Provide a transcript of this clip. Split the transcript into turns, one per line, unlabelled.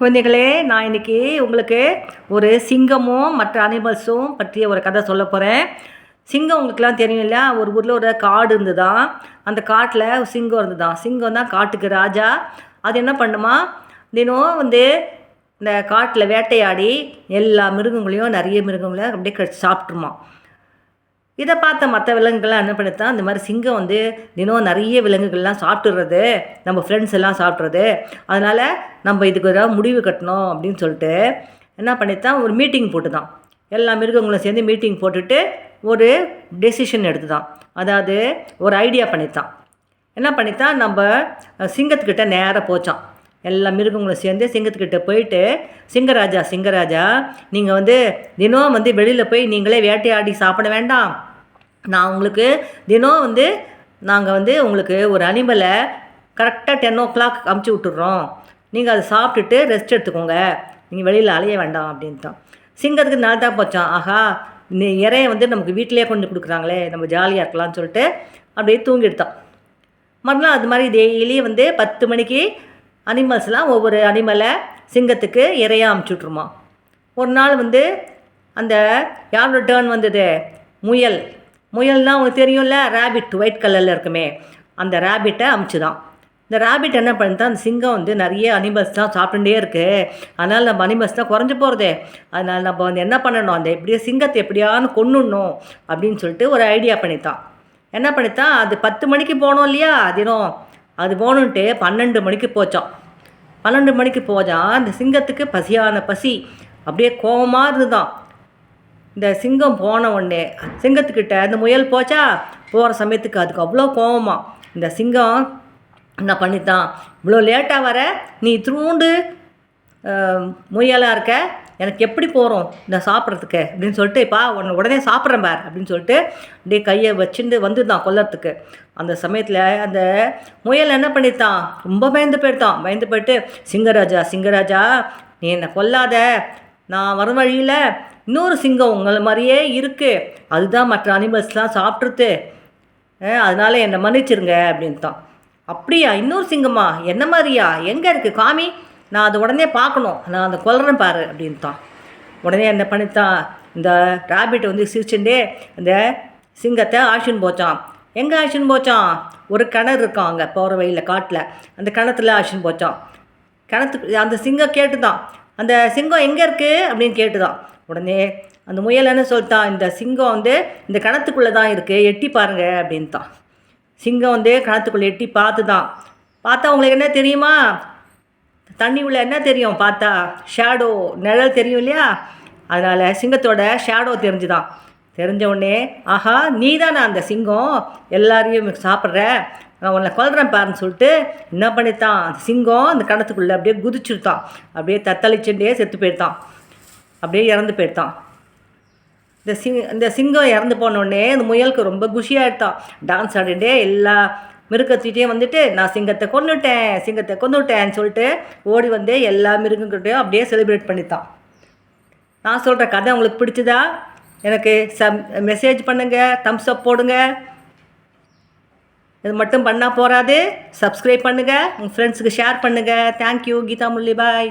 குழந்தைகளே நான் இன்னைக்கு உங்களுக்கு ஒரு சிங்கமும் மற்ற அனிமல்ஸும் பற்றிய ஒரு கதை சொல்ல போகிறேன் சிங்கம் உங்களுக்குலாம் தெரியும் இல்லையா? ஒரு ஊரில் ஒரு காடு இருந்துதான் அந்த காட்டில் சிங்கம் இருந்துதான் சிங்கம் தான் காட்டுக்கு ராஜா. அது என்ன பண்ணுமா? தினம் வந்து இந்த காட்டில் வேட்டையாடி எல்லா மிருகங்களையும் நிறைய மிருகங்களையும் அப்படியே கடிச்சு சாப்பிட்ருமா இதை பார்த்த மற்ற விலங்குகள்லாம் என்ன பண்ணித்தான் இந்த மாதிரி சிங்கம் வந்து தினம் நிறைய விலங்குகள்லாம் சாப்பிட்றது நம்ம ஃப்ரெண்ட்ஸ் எல்லாம் சாப்பிட்றது அதனால் நம்ம இதுக்கு ஏதாவது முடிவு கட்டணும் அப்படின்னு சொல்லிட்டு என்ன பண்ணித்தான் ஒரு மீட்டிங் போட்டுதான். எல்லா மிருகங்களும் சேர்ந்து மீட்டிங் போட்டுட்டு ஒரு டெசிஷன் எடுத்துதான். அதாவது ஒரு ஐடியா பண்ணித்தான் என்ன பண்ணித்தான் நம்ம சிங்கத்துக்கிட்ட நேராக போச்சான் எல்லா மிருகங்களும் சேர்ந்து சிங்கத்துக்கிட்ட போயிட்டு சிங்கராஜா சிங்கராஜா நீங்கள் வந்து தினம் வந்து வெளியில் போய் நீங்களே வேட்டையாடி சாப்பிட வேண்டாம். நான் உங்களுக்கு தினம் வந்து நாங்கள் வந்து உங்களுக்கு ஒரு அனிமலை கரெக்டாக டென் ஓ கிளாக் அமுச்சு விட்டுடுறோம் நீங்கள் அதை சாப்பிட்டுட்டு ரெஸ்ட் எடுத்துக்கோங்க. நீங்கள் வெளியில் அலைய வேண்டாம் அப்படின்ட்டான். சிங்கத்துக்கு நல்லா தான் போச்சான் ஆஹா இந்த இறைய வந்து நமக்கு வீட்டிலே கொண்டு கொடுக்குறாங்களே நம்ம ஜாலியாக இருக்கலாம்னு சொல்லிட்டு அப்படியே தூங்கிடுத்தான் மறுநாள் அது மாதிரி டெய்லி வந்து பத்து மணிக்கு அனிமல்ஸ்லாம் ஒவ்வொரு அனிமலை சிங்கத்துக்கு இறையாக அமுச்சுட்ருமா ஒரு நாள் வந்து அந்த யாரோட டேர்ன் வந்தது? முயல். முயல்னால் உனக்கு தெரியும்ல ரேபிட் ஒயிட் கலரில் இருக்குமே. அந்த ரேபிட்டை அமுச்சுதான். இந்த ரேபிட் என்ன பண்ணுதான் அந்த சிங்கம் வந்து நிறைய அனிமல்ஸ் தான் சாப்பிட்டுட்டே இருக்குது அதனால் நம்ம அனிமல்ஸ் தான் குறைஞ்சி போகிறதே அதனால் நம்ம வந்து என்ன பண்ணணும்? அந்த எப்படியோ சிங்கத்தை எப்படியான்னு கொண்டுடணும் அப்படின்னு சொல்லிட்டு ஒரு ஐடியா பண்ணித்தான். என்ன பண்ணித்தான்? அது பத்து மணிக்கு போனோம் இல்லையா? தினம் அது போகணுன்ட்டு பன்னெண்டு மணிக்கு போச்சான் பன்னெண்டு மணிக்கு போச்சான் அந்த சிங்கத்துக்கு பசியான பசி. அப்படியே கோபமாக இருந்துதான். இந்த சிங்கம் போன உடனே சிங்கத்துக்கிட்ட அந்த முயல் போச்சா? போகிற சமயத்துக்கு அதுக்கு அவ்வளோ கோபமாக இந்த சிங்கம் என்ன பண்ணித்தான்? இவ்வளோ லேட்டாக வர நீ திருண்டு முயலாக இருக்க எனக்கு எப்படி போகிறோம் இந்த சாப்பிட்றதுக்கு? அப்படின்னு சொல்லிட்டு இப்போ உன்னை உடனே சாப்பிட்றேன் பார். அப்படின்னு சொல்லிட்டு அப்படியே கையை வச்சுட்டு வந்துருந்தான் கொல்லறதுக்கு. அந்த சமயத்தில் அந்த முயல் என்ன பண்ணித்தான் ரொம்ப பயந்து போயிட்டான். பயந்து போயிட்டு சிங்கராஜா சிங்கராஜா நீ என்னை கொல்லாத. நான் வர வழியில் இன்னொரு சிங்கம் உங்களை மாதிரியே இருக்குது அதுதான் மற்ற அனிமல்ஸ்லாம் சாப்பிட்ருது அதனால என்னை மன்னிச்சிருங்க அப்படின்ட்டான். அப்படியா? இன்னொரு சிங்கமா? என்ன மாதிரியா? எங்கே இருக்குது காமி நான் அதை உடனே பார்க்கணும். நான் அந்த கொல்றேன் பாரு அப்படின்ட்டான். உடனே என்ன பண்ணித்தான். இந்த ராபிட் வந்து சிரிச்சுட்டே இந்த சிங்கத்தை ஆஷின் போச்சான் எங்கே ஆஷின் போச்சான் ஒரு கிணறு இருக்கான் அங்கே போகிற வழியில் காட்டில். அந்த கிணத்துல ஆஷின் போச்சான் கிணத்துக்கு அந்த சிங்கம் கேட்டுதான். அந்த சிங்கம் எங்கே இருக்குது அப்படின்னு கேட்டுதான். உடனே அந்த முயல் என்ன சொல்லிட்டான் இந்த சிங்கம் வந்து இந்த கிணத்துக்குள்ளே தான் இருக்குது எட்டி பாருங்க அப்படின்ட்டான். சிங்கம் வந்து கிணத்துக்குள்ளே எட்டி பார்த்து தான் பார்த்தா உங்களுக்கு என்ன தெரியுமா? தண்ணி உள்ள என்ன தெரியும் பார்த்தா? ஷேடோ நிழல் தெரியும் இல்லையா? அதனால் சிங்கத்தோட ஷேடோ தெரிஞ்சுதான். தெரிஞ்ச உடனே ஆஹா நீ தானே அந்த சிங்கம்? எல்லாரையும் சாப்பிட்ற? நான் உன்னை கொல்றேன் பாருன்னு சொல்லிட்டு என்ன பண்ணித்தான்? அந்த சிங்கம் அந்த கணத்துக்குள்ளே அப்படியே குதிச்சுட்டான். அப்படியே தத்தளிச்சுட்டே செத்து போயிட்டான். அப்படியே இறந்து போயிட்டான். இந்த சிங் இந்த சிங்கம் இறந்து போனோடனே இந்த முயலுக்கு ரொம்ப குஷியாகிட்டான் டான்ஸ் ஆடிட்டே எல்லா மிருகத்திட்டே வந்துட்டு நான் சிங்கத்தை கொண்டுட்டேன் சிங்கத்தை கொண்டுட்டேன்னு சொல்லிட்டு ஓடி வந்து எல்லா மிருகங்கிட்டையும் அப்படியே செலிப்ரேட் பண்ணித்தான். நான் சொல்கிற கதை உங்களுக்கு பிடிச்சதா? எனக்கு சம் மெசேஜ் பண்ணுங்கள் தம்ஸ் அப் போடுங்க. இது மட்டும் பண்ணால் போகாது சப்ஸ்கிரைப் பண்ணுங்கள் உங்கள் ஃப்ரெண்ட்ஸுக்கு ஷேர் பண்ணுங்கள் தேங்க்யூ கீதா முள்ளி பாய்